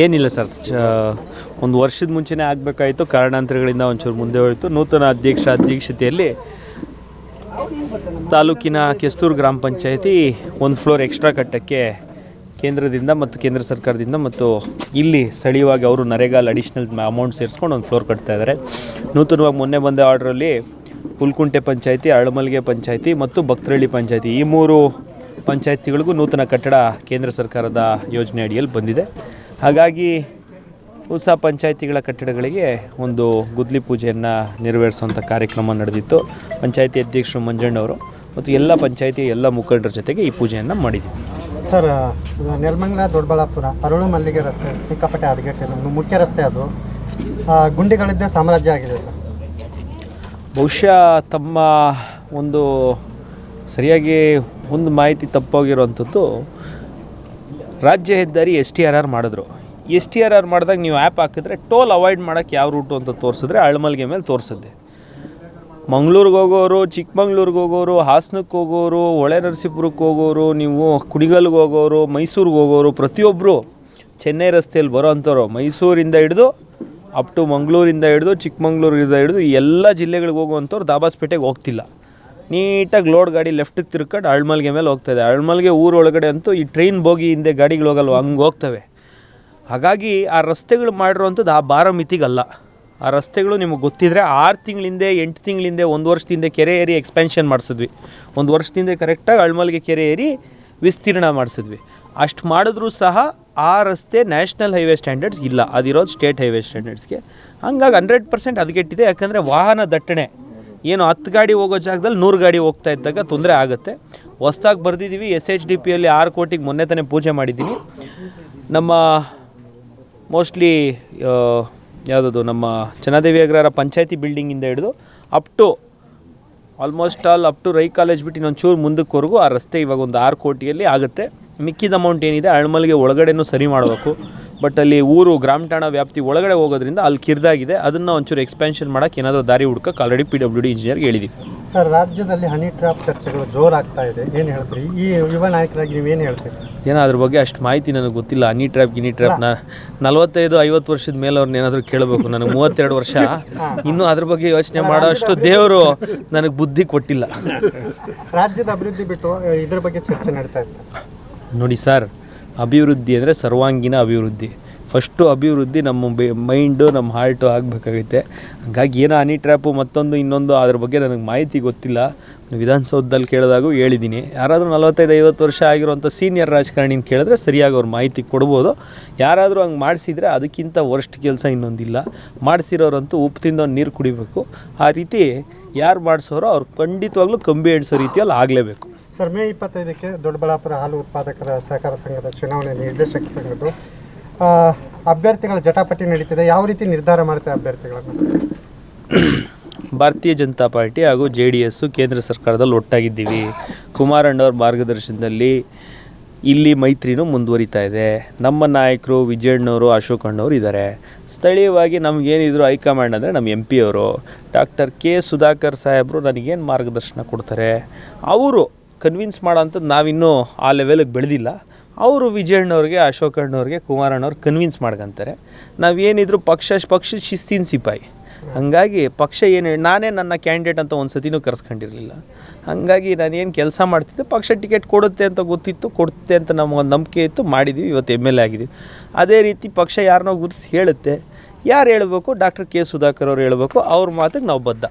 ಏನಿಲ್ಲ ಸರ್ ಒಂದು ವರ್ಷದ ಮುಂಚೆನೇ ಆಗಬೇಕಾಯಿತು, ಕಾರಣಾಂತರಗಳಿಂದ ಒಂಚೂರು ಮುಂದೆ ಹೋಯಿತು. ನೂತನ ಅಧ್ಯಕ್ಷ ಅಧ್ಯಕ್ಷತೆಯಲ್ಲಿ ತಾಲೂಕಿನ ಕೆಸ್ತೂರು ಗ್ರಾಮ ಪಂಚಾಯಿತಿ ಒಂದು ಫ್ಲೋರ್ ಎಕ್ಸ್ಟ್ರಾ ಕಟ್ಟಕ್ಕೆ ಕೇಂದ್ರದಿಂದ ಮತ್ತು ಕೇಂದ್ರ ಸರ್ಕಾರದಿಂದ ಮತ್ತು ಇಲ್ಲಿ ಸ್ಥಳೀಯವಾಗಿ ಅವರು ನರೇಗಾಲ್ ಅಡಿಷ್ನಲ್ ಅಮೌಂಟ್ ಸೇರಿಸ್ಕೊಂಡು ಒಂದು ಫ್ಲೋರ್ ಕಟ್ತಾ ಇದ್ದಾರೆ. ನೂತನವಾಗಿ ಮೊನ್ನೆ ಬಂದ ಆರ್ಡ್ರಲ್ಲಿ ಹುಲ್ಕುಂಟೆ ಪಂಚಾಯಿತಿ ಅಳಮಲ್ಗೆ ಪಂಚಾಯಿತಿ ಮತ್ತು ಭಕ್ತರಳ್ಳಿ ಪಂಚಾಯಿತಿ ಈ ಮೂರು ಪಂಚಾಯತಿಗಳಿಗೂ ನೂತನ ಕಟ್ಟಡ ಕೇಂದ್ರ ಸರ್ಕಾರದ ಯೋಜನೆ ಅಡಿಯಲ್ಲಿ ಬಂದಿದೆ. ಹಾಗಾಗಿ ಹೊಸ ಪಂಚಾಯಿತಿಗಳ ಕಟ್ಟಡಗಳಿಗೆ ಒಂದು ಗುದ್ಲಿ ಪೂಜೆಯನ್ನು ನೆರವೇರಿಸುವಂಥ ಕಾರ್ಯಕ್ರಮ ನಡೆದಿತ್ತು. ಪಂಚಾಯತಿ ಅಧ್ಯಕ್ಷರು ಮಂಜಣ್ಣವರು ಮತ್ತು ಎಲ್ಲ ಪಂಚಾಯಿತಿ ಎಲ್ಲ ಮುಖಂಡರ ಜೊತೆಗೆ ಈ ಪೂಜೆಯನ್ನು ಮಾಡಿದ್ದೀವಿ ಸರ್ ನೆಲಮಂಗಲ ದೊಡ್ಡಬಳ್ಳಾಪುರ ಅರಳು ಮಲ್ಲಿಗೆ ರಸ್ತೆ ಸಿಕ್ಕಾಪಟ್ಟೆ ಅದಗಟ್ಟೆ ಒಂದು ಮುಖ್ಯ ರಸ್ತೆ ಅದು. ಗುಂಡಿಗಳಿದ್ದೇ ಸಾಮ್ರಾಜ್ಯ ಆಗಿದೆ ಸರ್. ಬಹುಶಃ ತಮ್ಮ ಒಂದು ಸರಿಯಾಗಿ ಒಂದು ಮಾಹಿತಿ ತಪ್ಪೋಗಿರುವಂಥದ್ದು ರಾಜ್ಯ ಹೆದ್ದಾರಿ ಎಸ್ ಟಿ ಆರ್ ಆರ್ ಮಾಡಿದ್ರು. ಎಸ್ ಟಿ ಆರ್ ಆರ್ ಮಾಡಿದಾಗ ನೀವು ಆ್ಯಪ್ ಹಾಕಿದ್ರೆ ಟೋಲ್ ಅವಾಯ್ಡ್ ಮಾಡೋಕ್ಕೆ ಯಾವ ರೂಟು ಅಂತ ತೋರಿಸಿದ್ರೆ ಅಳ್ಮಲ್ಗೆ ಮೇಲೆ ತೋರಿಸುತ್ತೆ ಮಂಗ್ಳೂರಿಗೆ ಹೋಗೋರು, ಚಿಕ್ಕಮಂಗ್ಳೂರಿಗೆ ಹೋಗೋರು, ಹಾಸನಕ್ಕೆ ಹೋಗೋರು, ಹೊಳೆ ನರಸೀಪುರಕ್ಕೆ ಹೋಗೋರು, ನೀವು ಕುಡಿಗಲ್ಗೆ ಹೋಗೋರು, ಮೈಸೂರಿಗೆ ಹೋಗೋರು ಪ್ರತಿಯೊಬ್ಬರು ಚೆನ್ನೈ ರಸ್ತೆಯಲ್ಲಿ ಬರೋ ಅಂಥವ್ರು ಮೈಸೂರಿಂದ ಹಿಡಿದು ಅಪ್ ಟು ಮಂಗಳೂರಿಂದ ಹಿಡಿದು ಚಿಕ್ಕಮಂಗ್ಳೂರಿಂದ ಹಿಡಿದು ಎಲ್ಲ ಜಿಲ್ಲೆಗಳಿಗೆ ಹೋಗುವಂಥವ್ರು ದಾಬಾಸ್ಪೇಟೆಗೆ ಹೋಗ್ತಿಲ್ಲ. ನೀಟಾಗಿ ಲೋಡ್ ಗಾಡಿ ಲೆಫ್ಟಿಗೆ ತಿರ್ಕೊಂಡು ಅಳ್ಮಲ್ಗೆ ಮೇಲೆ ಹೋಗ್ತದೆ ಅಳ್ಮಲ್ಗೆ ಊರೊಳಗಡೆ ಅಂತೂ ಈ ಟ್ರೈನ್ ಬೋಗಿ ಹಿಂದೆ ಗಾಡಿಗಳು ಹೋಗಲ್ವ? ಹಂಗೆ ಹೋಗ್ತವೆ. ಹಾಗಾಗಿ ಆ ರಸ್ತೆಗಳು ಮಾಡಿರೋವಂಥದ್ದು ಆ ಭಾರ ಮಿತಿಗಲ್ಲ. ಆ ರಸ್ತೆಗಳು ನಿಮಗೆ ಗೊತ್ತಿದ್ರೆ ಆರು ತಿಂಗಳಿಂದ, ಎಂಟು ತಿಂಗಳಿಂದ, ಒಂದು ವರ್ಷದಿಂದ ಕೆರೆ ಏರಿ ಎಕ್ಸ್ಪೆನ್ಷನ್ ಮಾಡಿಸಿದ್ವಿ. ಒಂದು ವರ್ಷದಿಂದ ಕರೆಕ್ಟಾಗಿ ಅಳ್ಮಲ್ಗೆ ಕೆರೆ ಏರಿ ವಿಸ್ತೀರ್ಣ ಮಾಡಿಸಿದ್ವಿ. ಅಷ್ಟು ಮಾಡಿದ್ರೂ ಸಹ ಆ ರಸ್ತೆ ನ್ಯಾಷನಲ್ ಹೈವೇ ಸ್ಟ್ಯಾಂಡರ್ಡ್ಸ್ ಇಲ್ಲ. ಅದಿರೋದು ಸ್ಟೇಟ್ ಹೈವೇ ಸ್ಟ್ಯಾಂಡರ್ಡ್ಸ್ಗೆ ಹಂಗಾಗಿ ಹಂಡ್ರೆಡ್ ಪರ್ಸೆಂಟ್ ಅದಕ್ಕೆಟ್ಟಿದೆ ಯಾಕಂದರೆ ವಾಹನ ದಟ್ಟಣೆ ಏನು ಹತ್ತು ಗಾಡಿ ಹೋಗೋ ಜಾಗದಲ್ಲಿ ನೂರು ಗಾಡಿ ಹೋಗ್ತಾ ಇದ್ದಾಗ ತೊಂದರೆ ಆಗುತ್ತೆ. ಹೊಸ್ದಾಗಿ ಬರೆದಿದ್ದೀವಿ ಎಸ್ ಎಚ್ ಡಿ ಪಿಯಲ್ಲಿ ಆರು ಕೋಟಿಗೆ ಮೊನ್ನೆ ತಾನೇ ಪೂಜೆ ಮಾಡಿದ್ದೀನಿ. ನಮ್ಮ ಮೋಸ್ಟ್ಲಿ ಯಾವುದದು ನಮ್ಮ ಚನ್ನದೇವಿ ಅಗ್ರಹಾರ ಪಂಚಾಯತಿ ಬಿಲ್ಡಿಂಗಿಂದ ಹಿಡಿದು up to almost all up to Rai college ಬಿಟ್ಟು ಇನ್ನೊಂದು ಚೂರು ಮುಂದಕ್ಕೆವರೆಗೂ ಆ ರಸ್ತೆ ಇವಾಗ ಒಂದು ಆರು ಕೋಟಿಯಲ್ಲಿ ಆಗುತ್ತೆ. ಮಿಕ್ಕಿದ ಅಮೌಂಟ್ ಏನಿದೆ, ಅಳ್ಮಲ್ಗೆ ಒಳಗಡೆನೂ ಸರಿ ಮಾಡಬೇಕು. ಬಟ್ ಅಲ್ಲಿ ಊರು ಗ್ರಾಮ ಠಾಣಾ ವ್ಯಾಪ್ತಿ ಒಳಗಡೆ ಹೋಗೋದ್ರಿಂದ ಅಲ್ಲಿ ಕಿರಿದಾಗಿದೆ. ಅದನ್ನು ಒಂಚೂರು ಎಕ್ಸ್ಪೆನ್ಷನ್ ಮಾಡೋಕ್ಕೆ ಏನಾದರೂ ದಾರಿ ಹುಡ್ಕಕ್ಕೆ ಆಲ್ರೆಡಿ ಪಿ ಡಬ್ಲ್ಯೂ ಡಿ ಇಂಜಿನಿಯರ್ಗೆ ಹೇಳಿದ್ದೀವಿ ಸರ್ ರಾಜ್ಯದಲ್ಲಿ ಹನಿ ಟ್ರ್ಯಾಪ್ ಚರ್ಚೆಗಳು ಜೋರಾಗ್ತಾ ಇದೆ. ಏನು ಹೇಳ್ತೀರಿ? ಈ ಯುವ ನಾಯಕರಾಗಿ ನೀವು ಏನು ಹೇಳ್ತೀರಿ? ಏನೋ ಅದ್ರ ಬಗ್ಗೆ ಅಷ್ಟು ಮಾಹಿತಿ ನನಗೆ ಗೊತ್ತಿಲ್ಲ. ಹನಿ ಟ್ರ್ಯಾಪ್ ಗಿನಿ ಟ್ರ್ಯಾಪ್ ನಾ ನಲವತ್ತೈದು ಐವತ್ತು ವರ್ಷದ ಮೇಲೆ ಅವ್ರನ್ನ ಏನಾದರೂ ಕೇಳಬೇಕು. ನನಗೆ ಮೂವತ್ತೆರಡು ವರ್ಷ. ಇನ್ನೂ ಅದ್ರ ಬಗ್ಗೆ ಯೋಚನೆ ಮಾಡೋ ಅಷ್ಟು ದೇವರು ನನಗೆ ಬುದ್ಧಿ ಕೊಟ್ಟಿಲ್ಲ. ರಾಜ್ಯದ ಅಭಿವೃದ್ಧಿ ಬಿಟ್ಟು ಇದ್ರ ಬಗ್ಗೆ ಚರ್ಚೆ ನಡೀತಾ ಇದೆ. ನೋಡಿ ಸರ್ ಅಭಿವೃದ್ಧಿ ಅಂದರೆ ಸರ್ವಾಂಗೀಣ ಅಭಿವೃದ್ಧಿ. ಫಸ್ಟು ಅಭಿವೃದ್ಧಿ ನಮ್ಮ ಬೆ ಮೈಂಡು ನಮ್ಮ ಹಾರ್ಟು ಆಗಬೇಕಾಗುತ್ತೆ ಹಾಗಾಗಿ ಏನೋ ಹನಿ ಟ್ರ್ಯಾಪು ಮತ್ತೊಂದು, ಇನ್ನೊಂದು ಅದ್ರ ಬಗ್ಗೆ ನನಗೆ ಮಾಹಿತಿ ಗೊತ್ತಿಲ್ಲ. ವಿಧಾನಸೌಧದಲ್ಲಿ ಕೇಳಿದಾಗೂ ಹೇಳಿದ್ದೀನಿ ಯಾರಾದರೂ ನಲವತ್ತೈದು, ಐವತ್ತು ವರ್ಷ ಆಗಿರುವಂಥ ಸೀನಿಯರ್ ರಾಜಕಾರಣಿನ ಕೇಳಿದ್ರೆ ಸರಿಯಾಗಿ ಅವ್ರ ಮಾಹಿತಿ ಕೊಡ್ಬೋದು. ಯಾರಾದರೂ ಹಂಗೆ ಮಾಡಿಸಿದರೆ ಅದಕ್ಕಿಂತ ವರ್ಸ್ಟ್ ಕೆಲಸ ಇನ್ನೊಂದಿಲ್ಲ. ಮಾಡಿಸಿರೋರಂತೂ ಉಪ್ಪು ತಿಂದ ನೀರು ಕುಡಿಬೇಕು. ಆ ರೀತಿ ಯಾರು ಮಾಡಿಸೋರೋ ಅವ್ರು ಖಂಡಿತವಾಗ್ಲೂ ಕಂಬಿ ಎಣಿಸೋ ರೀತಿಯಲ್ಲಿ ಆಗಲೇಬೇಕು. ಸರ್, ಮೇ ಇಪ್ಪತ್ತೈದಕ್ಕೆ ದೊಡ್ಡಬಳ್ಳಾಪುರ ಹಾಲು ಉತ್ಪಾದಕರ ಸಹಕಾರ ಸಂಘದ ಚುನಾವಣೆ ನಿರ್ದೇಶಕ ಸಂಘದ್ದು ಅಭ್ಯರ್ಥಿಗಳ ಜಟಾಪಟಿ ನಡೀತಿದೆ. ಯಾವ ರೀತಿ ನಿರ್ಧಾರ ಮಾಡುತ್ತೆ ಅಭ್ಯರ್ಥಿಗಳನ್ನು? ಭಾರತೀಯ ಜನತಾ ಪಾರ್ಟಿ ಹಾಗೂ ಜೆ ಡಿ ಎಸ್ಸು ಕೇಂದ್ರ ಸರ್ಕಾರದಲ್ಲಿ ಒಟ್ಟಾಗಿದ್ದೀವಿ. ಕುಮಾರಣ್ಣವ್ರ ಮಾರ್ಗದರ್ಶನದಲ್ಲಿ ಇಲ್ಲಿ ಮೈತ್ರಿನೂ ಮುಂದುವರಿತಾ ಇದೆ. ನಮ್ಮ ನಾಯಕರು ವಿಜಯಣ್ಣವರು, ಅಶೋಕ್ ಅಣ್ಣವರು ಇದ್ದಾರೆ. ಸ್ಥಳೀಯವಾಗಿ ನಮಗೇನಿದ್ರು ಹೈಕಮಾಂಡ್ ಅಂದರೆ ನಮ್ಮ ಎಂ ಪಿ ಅವರು. ಡಾಕ್ಟರ್ ಕೆ ಸುಧಾಕರ್ ಸಾಹೇಬರು ನನಗೇನು ಮಾರ್ಗದರ್ಶನ ಕೊಡ್ತಾರೆ? ಅವರು ಕನ್ವಿನ್ಸ್ ಮಾಡೋಂಥದ್ದು ನಾವಿನ್ನೂ ಆ ಲೆವೆಲಿಗೆ ಬೆಳೆದಿಲ್ಲ. ಅವರು ವಿಜಯಣ್ಣವ್ರಿಗೆ ಅಶೋಕ ಅಣ್ಣವ್ರಿಗೆ ಕುಮಾರಣ್ಣವ್ರು ಕನ್ವಿನ್ಸ್ ನಾವು ನಾವೇನಿದ್ರು ಪಕ್ಷ ಪಕ್ಷ ಶಿಸ್ತಿನ ಸಿಪಾಯಿ. ಹಾಗಾಗಿ ಪಕ್ಷ ಏನು, ನಾನೇ ನನ್ನ ಕ್ಯಾಂಡಿಡೇಟ್ ಅಂತ ಒಂದು ಸತಿನೂ ಕರೆಸ್ಕೊಂಡಿರಲಿಲ್ಲ. ಹಾಗಾಗಿ ನಾನೇನು ಕೆಲಸ ಮಾಡ್ತಿದ್ದೆ ಪಕ್ಷ ಟಿಕೆಟ್ ಕೊಡುತ್ತೆ ಅಂತ ಗೊತ್ತಿತ್ತು, ಕೊಡುತ್ತೆ ಅಂತ ನಮಗೊಂದು ನಂಬಿಕೆ ಇತ್ತು ಮಾಡಿದ್ದೀವಿ ಇವತ್ತು ಎಂ ಎಲ್ ಎ ಆಗಿದ್ದೀವಿ ಅದೇ ರೀತಿ ಪಕ್ಷ ಯಾರನ್ನೋ ಗುರುತಿಸಿ ಹೇಳುತ್ತೆ. ಯಾರು ಹೇಳಬೇಕು? ಡಾಕ್ಟರ್ ಕೆ ಸುಧಾಕರ್ ಅವ್ರು ಹೇಳಬೇಕು, ಅವ್ರ ಮಾತಿಗೆ ನಾವು ಬದ್ಧ.